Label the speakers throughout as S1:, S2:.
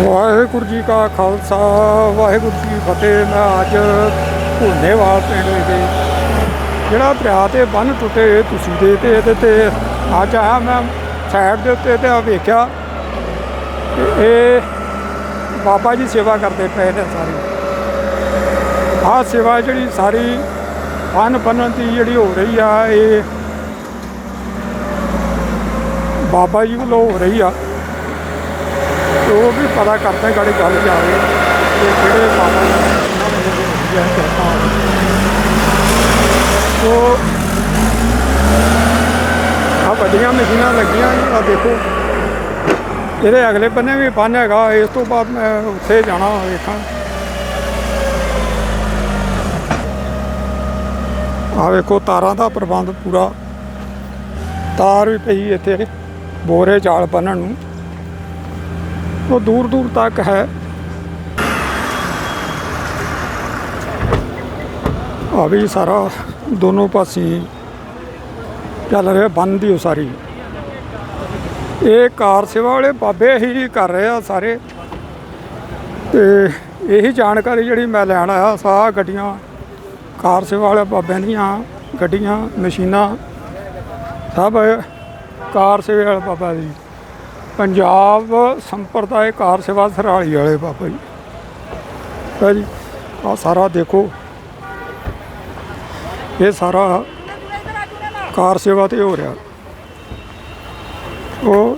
S1: ਵਾਹਿਗੁਰੂ ਜੀ ਕਾ ਖਾਲਸਾ, ਵਾਹਿਗੁਰੂ ਜੀ ਕੀ ਫਤਿਹ। ਮੈਂ ਅੱਜ ਭੁੰਨੇਵਾਲ ਪਿੰਡ ਵਿਖੇ ਜਿਹੜਾ ਦਰਿਆ ਤੇ ਬੰਨ ਟੁੱਟੇ, ਤੁਸੀਂ ਦੇ ਤੇ ਇਹਦੇ ਤੇ ਅੱਜ ਆਇਆ ਮੈਂ ਸਾਈਡ ਦੇ ਉੱਤੇ ਤੇ ਆ ਵੇਖਿਆ। ਕਿ ਇਹ ਬਾਬਾ ਜੀ ਸੇਵਾ ਕਰਦੇ ਪਏ ਨੇ ਸਾਰੀ। ਆਹ ਸੇਵਾ ਜਿਹੜੀ ਸਾਰੀ ਬੰਨ ਬੰਨਣ ਦੀ ਜਿਹੜੀ ਹੋ ਰਹੀ ਆ, ਇਹ ਬਾਬਾ ਜੀ ਵੱਲੋਂ ਹੋ ਰਹੀ ਆ। ਜੋ ਵੀ ਪਤਾ ਕਰਦੇ ਗਾੜੀ ਗੱਲ ਜਾਵੇ ਕਿ ਕਿਹੜੇ ਬਾਬਾ ਨੇ ਉਹਨਾਂ ਨੇ ਇਹ ਕਿਰਪਾ ਸੋ ਆ ਵੱਡੀਆਂ ਮਸ਼ੀਨਾਂ ਲੱਗੀਆਂ ਆ ਦੇਖੋ। ਇਹਦੇ ਅਗਲੇ ਬੰਨੇ ਵੀ ਬੰਨ ਹੈਗਾ, ਇਸ ਤੋਂ ਬਾਅਦ ਮੈਂ ਉੱਥੇ ਜਾਣਾ ਵੇਖਾਂ। ਆ ਵੇਖੋ, ਤਾਰਾਂ ਦਾ ਪ੍ਰਬੰਧ ਪੂਰਾ। ਤਾਰ ਵੀ ਪਈ ਇੱਥੇ, ਬੋਰੇ ਜਾਲ ਬੰਨਣ ਨੂੰ। ਉਹ ਦੂਰ ਦੂਰ ਤੱਕ ਹੈ। ਆ ਵੀ ਸਾਰਾ ਦੋਨੋਂ ਪਾਸੇ ਚੱਲ ਰਿਹਾ ਬੰਨ ਦੀ ਉਸਾਰੀ ਇਹ ਕਾਰ ਸੇਵਾ ਵਾਲੇ ਬਾਬੇ ਹੀ ਕਰ ਰਹੇ ਆ ਸਾਰੇ। ਤੇ ਇਹੀ ਜਾਣਕਾਰੀ ਜਿਹੜੀ ਮੈਂ ਲੈਣ ਆਇਆ ਸਾਹ ਗੱਡੀਆਂ, ਕਾਰ ਸੇਵਾ ਵਾਲੇ ਬਾਬਿਆਂ ਦੀਆਂ, ਗੱਡੀਆਂ, ਮਸ਼ੀਨਾਂ, ਸਭ ਕਾਰ ਸੇਵਾ ਵਾਲੇ ਬਾਬਾ ਦੀ। ਪੰਜਾਬ ਸੰਪਰਦਾਇ ਕਾਰ ਸੇਵਾ ਸਰਾਲੀ ਵਾਲੇ ਬਾਬਾ ਜੀ। ਹੈ ਜੀ ਆ ਸਾਰਾ ਦੇਖੋ। ਇਹ ਸਾਰਾ ਕਾਰ ਸੇਵਾ ਤੇ ਹੋ ਰਿਹਾ। ਉਹ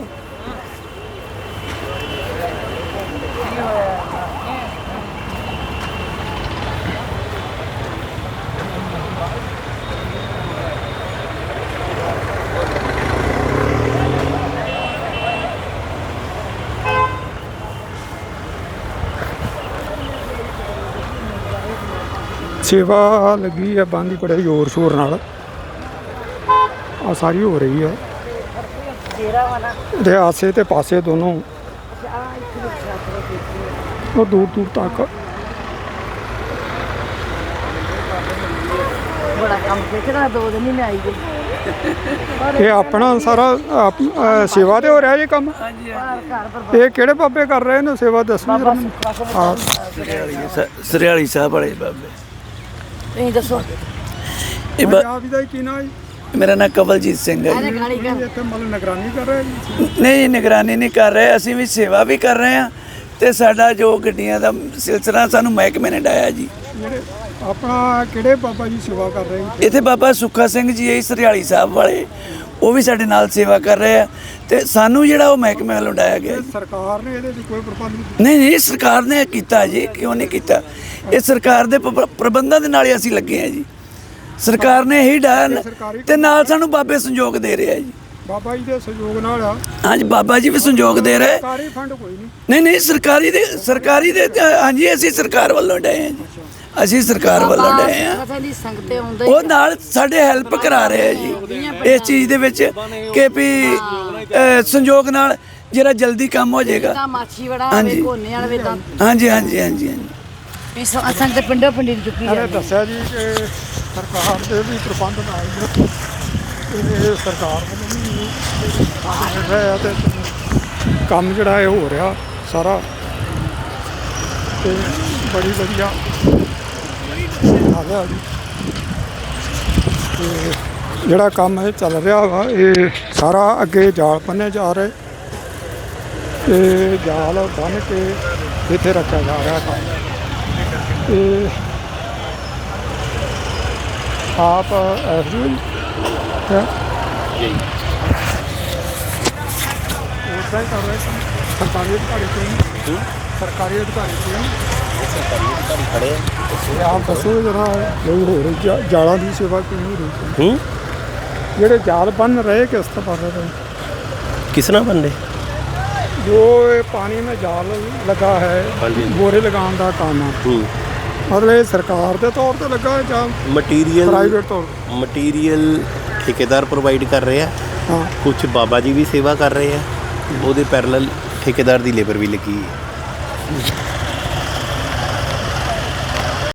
S1: ਸੇਵਾ ਲੱਗੀ ਹੈ ਬੰਦੀ ਬੜੇ ਜ਼ੋਰ ਸ਼ੋਰ ਨਾਲ। ਆ ਸਾਰੀ ਹੋ ਰਹੀ ਹੈ ਦੇ ਆਸੇ ਤੇ ਪਾਸੇ ਦੋਨੋਂ। ਉਹ ਦੂਰ ਦੂਰ ਤੱਕ।
S2: ਬੜਾ ਕੰਮ ਖਿੱਚਦਾ ਦੋ ਦਿਨ ਹੀ ਮੈਂ ਆਈ ਗਈ।
S1: ਇਹ ਆਪਣਾ ਸਾਰਾ ਆਪ- ਸੇਵਾ ਤੇ ਹੋ ਰਿਹਾ ਜੀ ਕੰਮ? ਇਹ ਕਿਹੜੇ ਬਾਬੇ ਕਰ ਰਹੇ ਨੇ ਸੇਵਾ ਦੱਸੋ ਜਰਾ। ਹਾਂ।
S3: ਸਰਿਆਲੀ ਸਾਹਿਬ ਵਾਲੇ ਬਾਬੇ।
S2: ਤੁਸੀਂ ਦੱਸੋ।
S3: ਇਹ ਬ-
S1: ਪੰਜਾਬ ਦਾ ਕੀ ਨਾਮ ਹੈ
S3: ਮੇਰਾ ਨਾਮ ਕਵਲਜੀਤ ਸਿੰਘ ਹੈ।
S2: ਇਹਨੇ ਗਾਲੀ
S1: ਜੀ?
S2: ਕਰ
S1: ਇੱਥੇ ਮਤਲਬ ਨਿਗਰਾਨੀ ਕਰ ਰਹੇ ਜੀ
S3: ਨਹੀਂ ਨਿਗਰਾਨੀ ਨਹੀਂ ਕਰ ਰਹੇ। ਅਸੀਂ ਵੀ ਸੇਵਾ ਵੀ ਕਰ ਰਹੇ ਹਾਂ ਤੇ ਸਾਡਾ ਜੋ ਗੱਡੀਆਂ ਦਾ ਸਿਲਸਿਲਾ ਸਾਨੂੰ ਮਹਿਕਮੇ ਨੇ ਡਾਇਆ ਜੀ।
S1: ਜਿਹੜੇ ਆਪਣਾ ਕਿਹੜੇ ਬਾਬਾ ਜੀ ਸੇਵਾ ਕਰ ਰਹੇ
S3: ਇੱਥੇ ਬਾਬਾ ਸੁੱਖਾ ਸਿੰਘ ਜੀ ਹੈ ਸਰਿਆਲੀ ਸਾਹਿਬ ਵਾਲੇ। ਉਹ ਵੀ ਸਾਡੇ ਨਾਲ ਸੇਵਾ ਕਰ ਰਹੇ ਆ ਤੇ ਸਾਨੂੰ ਜਿਹੜਾ ਉਹ ਮਹਿਕਮੇ ਵੱਲੋਂ ਡਾਇਆ ਗਿਆ ਜੀ।
S1: ਸਰਕਾਰ ਨੇ ਇਹਦੇ 'ਚ ਕੋਈ ਪ੍ਰਬੰਧ ਨਹੀਂ
S3: ਨਹੀਂ ਸਰਕਾਰ ਨੇ ਕੀਤਾ ਜੀ ਕਿਉਂ ਨਹੀਂ ਕੀਤਾ? ਇਹ ਸਰਕਾਰ ਦੇ ਪ੍ਰਬੰਧਾਂ ਦੇ ਨਾਲ ਹੀ ਅਸੀਂ ਲੱਗੇ ਆ ਜੀ। ਸਰਕਾਰ ਨੇ ਹੀ ਡਾਇਆ ਤੇ ਨਾਲ ਸਾਨੂੰ ਬਾਬੇ ਸੰਯੋਗ ਦੇ ਰਹੇ ਜੀ।
S1: ਬਾਬਾ ਜੀ ਦੇ ਸਹਿਯੋਗ ਨਾਲ ਆ।
S3: ਹਾਂਜੀ ਬਾਬਾ ਜੀ ਵੀ ਸੰਯੋਗ ਦੇ ਰਹੇ।
S1: ਸਰਕਾਰੀ ਫੰਡ ਕੋਈ ਨਹੀਂ।
S3: ਨਹੀਂ ਨਹੀਂ ਸਰਕਾਰੀ ਦੇ ਸਰਕਾਰੀ ਦੇ ਤਾਂ ਹਾਂਜੀ ਅਸੀਂ ਸਰਕਾਰ ਵੱਲੋਂ ਡਏ ਜੀ। ਅਸੀਂ ਸਰਕਾਰ ਵੱਲੋਂ ਡਏ ਹਾਂ।
S2: ਪਤਾ ਨਹੀਂ ਸੰਗਤੇ ਆਉਂਦੇ
S3: ਉਹ ਨਾਲ ਸਾਡੇ ਹੈਲਪ ਕਰਾ ਰਹੇ ਆ ਜੀ। ਇਸ ਚੀਜ਼ ਦੇ ਵਿੱਚ ਕਿ ਵੀ ਅਹ, ਸੰਯੋਗ ਨਾਲ ਜਿਹੜਾ ਜਲਦੀ ਕੰਮ ਹੋ ਜਾਏਗਾ।
S2: ਤਾਂ ਮਾਛੀ ਵੜਾ
S3: ਹਾਂਜੀ।
S2: ਵੇ ਕੋਨੇ ਵਾਲੇ ਵੇ ਤਾਂ।
S3: ਹਾਂਜੀ ਹਾਂਜੀ ਹਾਂਜੀ ਹਾਂਜੀ।
S2: ਵੀ ਸ- ਸੰਗਤ ਪਿੰਡੋਂ ਪਿੰਡੀ ਨੂੰ ਚੁੱਕੀ
S1: ਇਹਨੇ
S2: ਜਾਂਦੀ।
S1: ਦੱਸਿਆ ਜੀ ਕਿ ਸਰਕਾਰ ਦੇ ਵੀ ਪ੍ਰਬੰਧ ਨਾਲ ਹੀ ਇਹ ਸਰਕਾਰ ਵੱਲੋਂ ਵੀ ਕੰਮ ਮਿਲ ਰਿਹਾ ਤੇ ਕੰਮ ਜਿਹੜਾ ਇਹ ਹੋ ਰਿਹਾ ਸਾਰਾ ਤੇ ਬੜੀ ਵਧੀਆ ਹਾਲ ਹੈ ਜੀ। ਤੇ ਜਿਹੜਾ ਕੰਮ ਇਹ ਚੱਲ ਰਿਹਾ ਵਾ ਇਹ ਸਾਰਾ ਅੱਗੇ ਜਾਲ ਪੰਨੇ ਜਾ ਰਹੇ ਤੇ ਜਾਲ ਬੰਨ ਕੇ ਇੱਥੇ ਰੱਖਿਆ ਜਾ ਰਿਹਾ ਕੰਮ ਤੇ ਆਪ ਐਸਡੀ ਹੈ। ਉਸੇ ਕਰ ਰਹੇ ਸਰਕਾਰੀ ਅਧਿਕਾਰੀ ਕੋਲ ਸਰਕਾਰੀ ਅਧਿਕਾਰੀ ਕੋਲ ਸਰਕਾਰੀ ਅਧਿਕਾਰੀ ਖੜੇ ਆਪ ਦੱਸੋ ਜਰਾ ਨਹੀਂ ਹੋ ਰਹੀ ਜਾਲਾਂ ਦੀ ਸੇਵਾ ਕਿਉਂ ਨਹੀਂ ਰਹੀ
S4: ਹੂੰ?
S1: ਜਿਹੜੇ ਜਾਲ ਬੰਨ ਰਹੇ ਕਿਸ ਤਰ੍ਹਾਂ ਬੰਨ ਰਹੇ?
S4: ਕਿਸ ਨਾਲ ਬੰਦੇ
S1: ਜੋ ਇਹ ਪਾਣੀ ਮੇਂ ਜਾਲ ਲਗਾ ਹੈ
S4: ਹਾਂਜੀ।
S1: ਲਗਾਉਣ ਦਾ ਕੰਮ
S4: ਹੂੰ।
S1: ਮਤਲਬ ਇਹ ਸਰਕਾਰ ਦੇ ਤੌਰ ਤੇ ਲੱਗਾ ਹੈ ਜਾਂ
S4: ਮਟੀਰੀਅਲ
S1: ਪ੍ਰਾਈਵੇਟ ਤੌਰ
S4: ਮਟੀਰੀਅਲ ਠੇਕੇਦਾਰ ਪ੍ਰੋਵਾਈਡ ਕਰ ਰਿਹਾ।
S1: ਹਾਂ।
S4: ਕੁਝ ਬਾਬਾ ਜੀ ਵੀ ਸੇਵਾ ਕਰ ਰਹੇ ਆ। ਉਹਦੇ ਪੈਰਲਲ ਠੇਕੇਦਾਰ ਦੀ ਲੇਬਰ ਵੀ ਲੱਗੀ ਹੈ।